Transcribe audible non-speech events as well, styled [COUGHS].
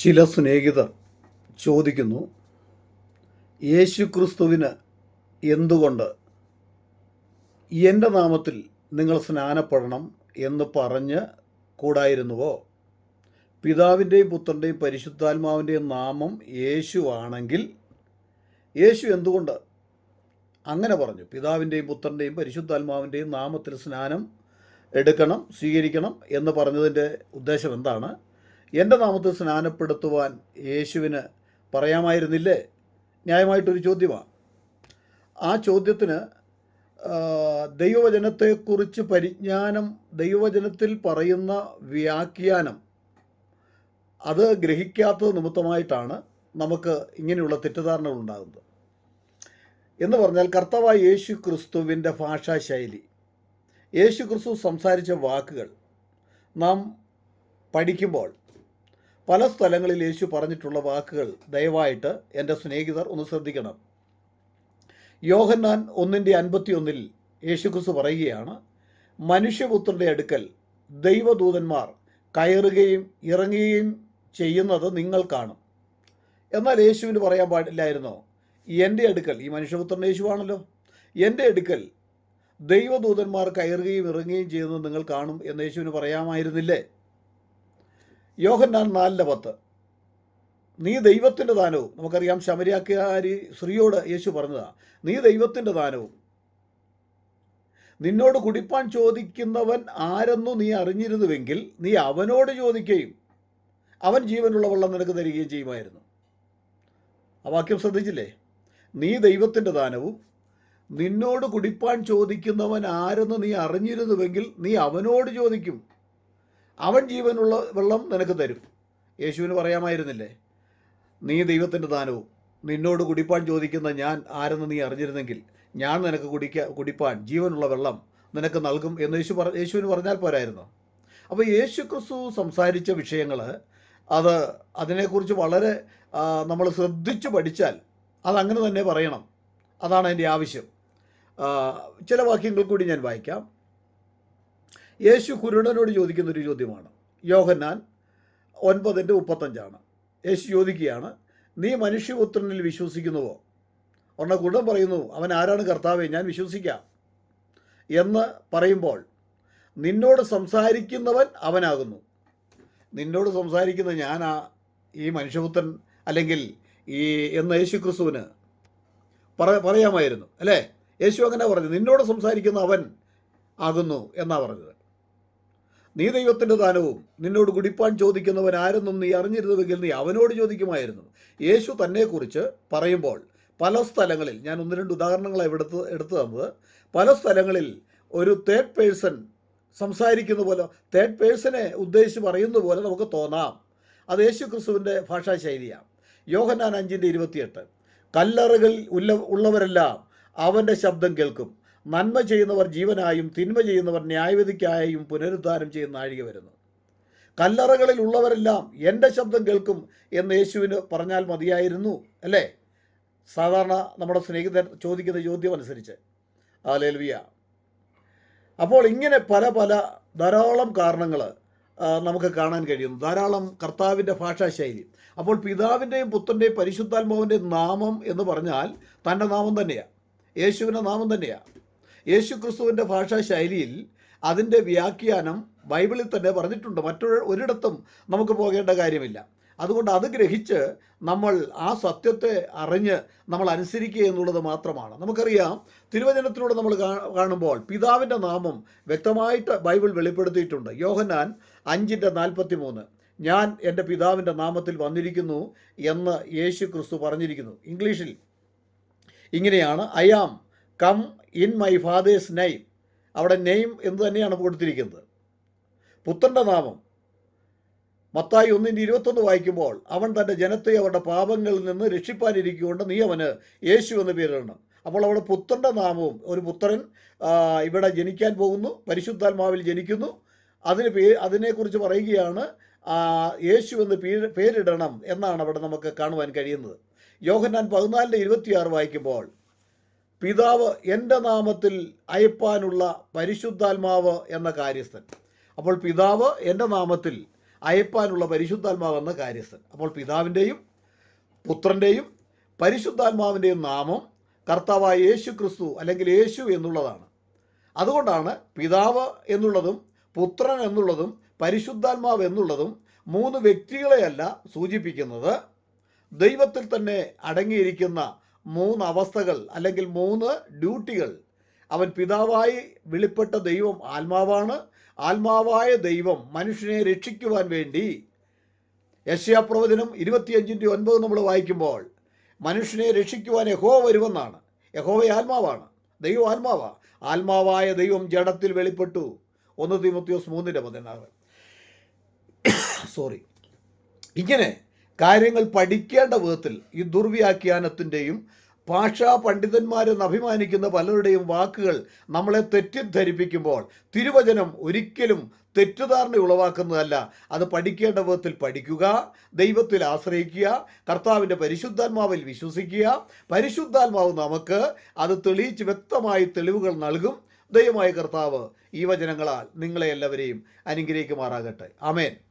ചില സ്നേഹിതർ ചോദിക്കുന്നു യേശു ക്രിസ്തുവിന് എന്തുകൊണ്ട്? എന്റെ നാമത്തിൽ നിങ്ങൾ സ്നാനപ്പെടണം എന്ന് പറഞ്ഞ് കൂടായിരുന്നുവോ? പിതാവിന്റെയും പുത്രന്റെയും പരിശുദ്ധാത്മാവിന്റെയും നാമം യേശു ആണെങ്കിൽ യേശു എന്തുകൊണ്ട്? അങ്ങനെ പറഞ്ഞു. പിതാവിന്റെയും പുത്രന്റെയും പരിശുദ്ധാത്മാവിന്റെയും നാമത്തിൽ സ്നാനം എടുക്കണം സ്വീകരിക്കണം എന്ന് പറഞ്ഞതിന്റെ ഉദ്ദേശം എന്താണ്? എന്റെ നാമത്തിൽ സ്നാനപ്പെടുത്തുവാൻ യേശുവിന് പറയാമായിരുന്നില്ലേ? ന്യായമായിട്ടൊരു ചോദ്യമാണ്. ആ ചോദ്യത്തിന് ദൈവവചനത്തെക്കുറിച്ച് പരിജ്ഞാനം ദൈവവചനത്തിൽ പറയുന്ന വ്യാഖ്യാനം അത് ഗ്രഹിക്കാത്തത് നിമിത്തമായിട്ടാണ് നമുക്ക് ഇങ്ങനെയുള്ള തെറ്റിദ്ധാരണകൾ ഉണ്ടാകുന്നത്. എന്ന് പറഞ്ഞാൽ കർത്താവായ യേശു ക്രിസ്തുവിന്റെ ഭാഷാശൈലി യേശു ക്രിസ്തു സംസാരിച്ച വാക്കുകൾ നാം പഠിക്കുമ്പോൾ പല സ്ഥലങ്ങളിൽ യേശു പറഞ്ഞിട്ടുള്ള വാക്കുകൾ ദയവായിട്ട് എന്റെ സ്നേഹിതർ ഒന്ന് ശ്രദ്ധിക്കണം. യോഹന്നാൻ ഒന്നിന്റെ അൻപത്തി ഒന്നിൽ യേശുക്രിസ്തു പറയുകയാണ് മനുഷ്യപുത്രന്റെ അടുക്കൽ ദൈവദൂതന്മാർ കയറുകയും ഇറങ്ങുകയും ചെയ്യുന്നത് നിങ്ങൾ കാണും. എന്നാൽ യേശുവിന് പറയാൻ പാടില്ലായിരുന്നോ? എന്റെ അടുക്കൽ ഈ മനുഷ്യപുത്രൻ യേശുവാണല്ലോ. എന്റെ അടുക്കൽ ദൈവദൂതന്മാർ കയറുകയും ഇറങ്ങുകയും ചെയ്യുന്നത് നിങ്ങൾ കാണും എന്ന് യേശുവിന് പറയാമായിരുന്നില്ലേ? യോഹന്നാൻ നാലിന്റെ പത്ത്. നീ ദൈവത്തിന്റെ ദാനവും നമുക്കറിയാം ശമരിയാക്കാരി സ്ത്രീയോട് യേശു പറഞ്ഞതാണ് നീ ദൈവത്തിന്റെ ദാനവും. നിന്നോട് കുടിപ്പാൻ ചോദിക്കുന്നവൻ ആരെന്നു നീ അറിഞ്ഞിരുന്നുവെങ്കിൽ നീ അവനോട് ചോദിക്കുകയും അവൻ ജീവനുള്ള വെള്ളം നിനക്ക് തരികയും ചെയ്യുമായിരുന്നു. ആ വാക്യം ശ്രദ്ധിച്ചില്ലേ? നീ ദൈവത്തിന്റെ ദാനവും നിന്നോട് കുടിപ്പാൻ ചോദിക്കുന്നവൻ ആരെന്ന് നീ അറിഞ്ഞിരുന്നുവെങ്കിൽ നീ അവനോട് ചോദിക്കും. അവൻ ജീവനുള്ള വെള്ളം നിനക്ക് തരും. യേശുവിന് പറയാമായിരുന്നില്ലേ? നീ ദൈവത്തിന്റെ ദാനവും നിന്നോട് കുടിപ്പാൻ ചോദിക്കുന്ന ഞാൻ ആരെന്ന് നീ അറിഞ്ഞിരുന്നെങ്കിൽ ഞാൻ നിനക്ക് കുടിക്ക കുടിപ്പാൻ ജീവനുള്ള വെള്ളം നിനക്ക് നൽകും എന്ന് യേശു പറ യേശുവിന് പറഞ്ഞാൽ പോരായിരുന്നു. അപ്പോൾ യേശു ക്രിസ്തു സംസാരിച്ച വിഷയങ്ങൾ അത് അതിനെക്കുറിച്ച് വളരെ നമ്മൾ ശ്രദ്ധിച്ച് പഠിച്ചാൽ അതങ്ങനെ തന്നെ പറയണം. അതാണ് എന്റെ ആവശ്യം. ചില വാക്യങ്ങൾ കൂടി ഞാൻ വായിക്കാം. യേശു കുരുടനോട് ചോദിക്കുന്ന ഒരു ചോദ്യമാണ്. യോഹന്നാൻ ഒൻപതിന്റെ മുപ്പത്തഞ്ചാണ്. യേശു ചോദിക്കുകയാണ് നീ മനുഷ്യപുത്രനിൽ വിശ്വസിക്കുന്നുവോ? ഉടനെ കുടം പറയുന്നു അവൻ ആരാണ് കർത്താവേ? ഞാൻ വിശ്വസിക്കാം. എന്ന് പറയുമ്പോൾ നിന്നോട് സംസാരിക്കുന്നവൻ അവനാകുന്നു. നിന്നോട് സംസാരിക്കുന്ന ഞാനാ ഈ മനുഷ്യപുത്രൻ? അല്ലെങ്കിൽ ഈ എന്ന യേശു ക്രിസ്തുവിന് പറ പറയാമായിരുന്നു. അല്ലേ? യേശു അങ്ങനെ പറഞ്ഞു നിന്നോട് സംസാരിക്കുന്ന അവൻ ആകുന്നു എന്നാണ് പറഞ്ഞത്. നീ ദൈവത്തിന്റെ ദാനവും നിന്നോട് കുടിപ്പാൻ ചോദിക്കുന്നവൻ ആരെന്നും നീ അറിഞ്ഞിരുന്നുവെങ്കിൽ നീ അവനോട് ചോദിക്കുമായിരുന്നു. യേശു തന്നെക്കുറിച്ച് പറയുമ്പോൾ പല സ്ഥലങ്ങളിൽ ഞാൻ ഒന്ന് രണ്ട് ഉദാഹരണങ്ങളാണ് എടുത്ത് എടുത്തു തന്നത്. പല സ്ഥലങ്ങളിൽ ഒരു തേർഡ് പേഴ്സൺ സംസാരിക്കുന്ന പോലെ തേർഡ് പേഴ്സനെ ഉദ്ദേശിച്ച് പറയുന്ന പോലെ നമുക്ക് തോന്നാം. അത് യേശു ക്രിസ്തുവിന്റെ ഭാഷാ ശൈലിയാണ്. യോഹന്നാൻ അഞ്ചിന്റെ ഇരുപത്തിയെട്ട് കല്ലറകൾ ഉള്ള ഉള്ളവരെല്ലാം അവന്റെ ശബ്ദം കേൾക്കും. നന്മ ചെയ്യുന്നവർ ജീവനായും തിന്മ ചെയ്യുന്നവർ ന്യായവിധിക്കായും പുനരുദ്ധാനം ചെയ്യുന്ന നാഴിക വരുന്നു. കല്ലറകളിൽ ഉള്ളവരെല്ലാം എന്റെ ശബ്ദം കേൾക്കും എന്ന് യേശുവിന് പറഞ്ഞാൽ മതിയായിരുന്നു അല്ലേ? സാധാരണ നമ്മുടെ സ്നേഹിതൻ ചോദിക്കുന്ന ചോദ്യം അനുസരിച്ച്. ആലേൽവിയ അപ്പോൾ ഇങ്ങനെ പല പല ധാരാളം കാരണങ്ങൾ നമുക്ക് കാണാൻ കഴിയുന്നു. ധാരാളം കർത്താവിന്റെ ഭാഷാശൈലി. അപ്പോൾ പിതാവിന്റെയും പുത്രന്റെയും പരിശുദ്ധാത്മാവിന്റെയും നാമം എന്ന് പറഞ്ഞാൽ തന്റെ നാമം തന്നെയാണ് യേശുവിന്റെ നാമം തന്നെയാണ് യേശു ക്രിസ്തുവിന്റെ ഭാഷാ ശൈലിയിൽ അതിന്റെ വ്യാഖ്യാനം ബൈബിളിൽ തന്നെ പറഞ്ഞിട്ടുണ്ട്. മറ്റൊരു ഒരിടത്തും നമുക്ക് പോകേണ്ട കാര്യമില്ല. അതുകൊണ്ട് അത് ഗ്രഹിച്ച് നമ്മൾ ആ സത്യത്തെ അറിഞ്ഞ് നമ്മൾ അനുസരിക്കുക എന്നുള്ളത് മാത്രമാണ്. നമുക്കറിയാം തിരുവചനത്തിലൂടെ നമ്മൾ കാണുമ്പോൾ പിതാവിന്റെ നാമം വ്യക്തമായിട്ട് ബൈബിൾ വെളിപ്പെടുത്തിയിട്ടുണ്ട്. യോഹന്നാൻ അഞ്ചിന്റെ നാൽപ്പത്തി മൂന്ന് ഞാൻ എന്റെ പിതാവിന്റെ നാമത്തിൽ വന്നിരിക്കുന്നു എന്ന് യേശു ക്രിസ്തു പറഞ്ഞിരിക്കുന്നു. ഇംഗ്ലീഷിൽ ഇങ്ങനെയാണ് I am come in my father's name അവിടെ നെയിം എന്ന് തന്നെയാണ് കൊടുത്തിരിക്കുന്നത്. പുത്രന്റെ നാമം. മത്തായി ഒന്നിന്റെ ഇരുപത്തൊന്ന് വായിക്കുമ്പോൾ അവൻ തന്റെ ജനത്തെ അവരുടെ പാപങ്ങളിൽ നിന്ന് രക്ഷിപ്പാനിരിക്കുകൊണ്ട് നീ അവന് യേശു എന്ന് പേരിടണം അപ്പോൾ അവിടെ പുത്രന്റെ നാമവും ഒരു പുത്രൻ ഇവിടെ ജനിക്കാൻ പോകുന്നു പരിശുദ്ധാത്മാവിൽ ജനിക്കുന്നു. അതിന് പേ അതിനെക്കുറിച്ച് പറയുകയാണ് യേശു എന്ന് പേരിടണം എന്നാണ് അവിടെ നമുക്ക് കാണുവാൻ കഴിയുന്നത്. യോഹന്നാൻ പതിനാലിന്റെ ഇരുപത്തിയാറ് വായിക്കുമ്പോൾ പിതാവ് എന്റെ നാമത്തിൽ അയപ്പാനുള്ള പരിശുദ്ധാത്മാവ് എന്ന കാര്യസ്ഥൻ. അപ്പോൾ പിതാവ് എന്റെ നാമത്തിൽ അയപ്പാനുള്ള പരിശുദ്ധാത്മാവ് എന്ന കാര്യസ്ഥൻ. അപ്പോൾ പിതാവിന്റെയും പുത്രന്റെയും പരിശുദ്ധാത്മാവിന്റെയും നാമം കർത്താവായ യേശു ക്രിസ്തു അല്ലെങ്കിൽ യേശു എന്നുള്ളതാണ്. അതുകൊണ്ടാണ് പിതാവ് എന്നുള്ളതും പുത്രൻ എന്നുള്ളതും പരിശുദ്ധാത്മാവ് എന്നുള്ളതും മൂന്ന് വ്യക്തികളെയല്ല സൂചിപ്പിക്കുന്നത്. ദൈവത്തിൽ തന്നെ അടങ്ങിയിരിക്കുന്ന മൂന്ന് അവസ്ഥകൾ അല്ലെങ്കിൽ മൂന്ന് ഡ്യൂട്ടികൾ. അവൻ പിതാവായി വെളിപ്പെട്ട ദൈവം ആത്മാവാണ്. ആത്മാവായ ദൈവം മനുഷ്യനെ രക്ഷിക്കുവാൻ വേണ്ടി. യശ്യാപ്രവചനം ഇരുപത്തിയഞ്ചിന്റെ ഒൻപത് നമ്മൾ വായിക്കുമ്പോൾ മനുഷ്യനെ രക്ഷിക്കുവാൻ യഹോ വരുമെന്നാണ് യഹോവ ആത്മാവാണ്. ദൈവം ആത്മാവാ. ആത്മാവായ ദൈവം ജഡത്തിൽ വെളിപ്പെട്ടു. ഒന്ന് തീമത്തിയോസ് മൂന്നിന്റെ പതിനാറ്. [COUGHS] സോറി ഇങ്ങനെ കാര്യങ്ങൾ പഠിക്കേണ്ട വിധത്തിൽ ഈ ദുർവ്യാഖ്യാനത്തിന്റെയും ഭാഷാ പണ്ഡിതന്മാരെന്ന് അഭിമാനിക്കുന്ന പലരുടെയും വാക്കുകൾ നമ്മളെ തെറ്റിദ്ധരിപ്പിക്കുമ്പോൾ തിരുവചനം ഒരിക്കലും തെറ്റുധാരണ ഉളവാക്കുന്നതല്ല. അത് പഠിക്കേണ്ട വിധത്തിൽ പഠിക്കുക ദൈവത്തിൽ ആശ്രയിക്കുക കർത്താവിന്റെ പരിശുദ്ധാത്മാവിൽ വിശ്വസിക്കുക. പരിശുദ്ധാത്മാവ് നമുക്ക് അത് തെളിയിച്ച് വ്യക്തമായി തെളിവുകൾ നൽകും. ദൈവമായ കർത്താവ് ഈ വചനങ്ങളാൽ നിങ്ങളെ എല്ലാവരെയും അനുഗ്രഹിക്കുമാറാകട്ടെ. ആമേൻ.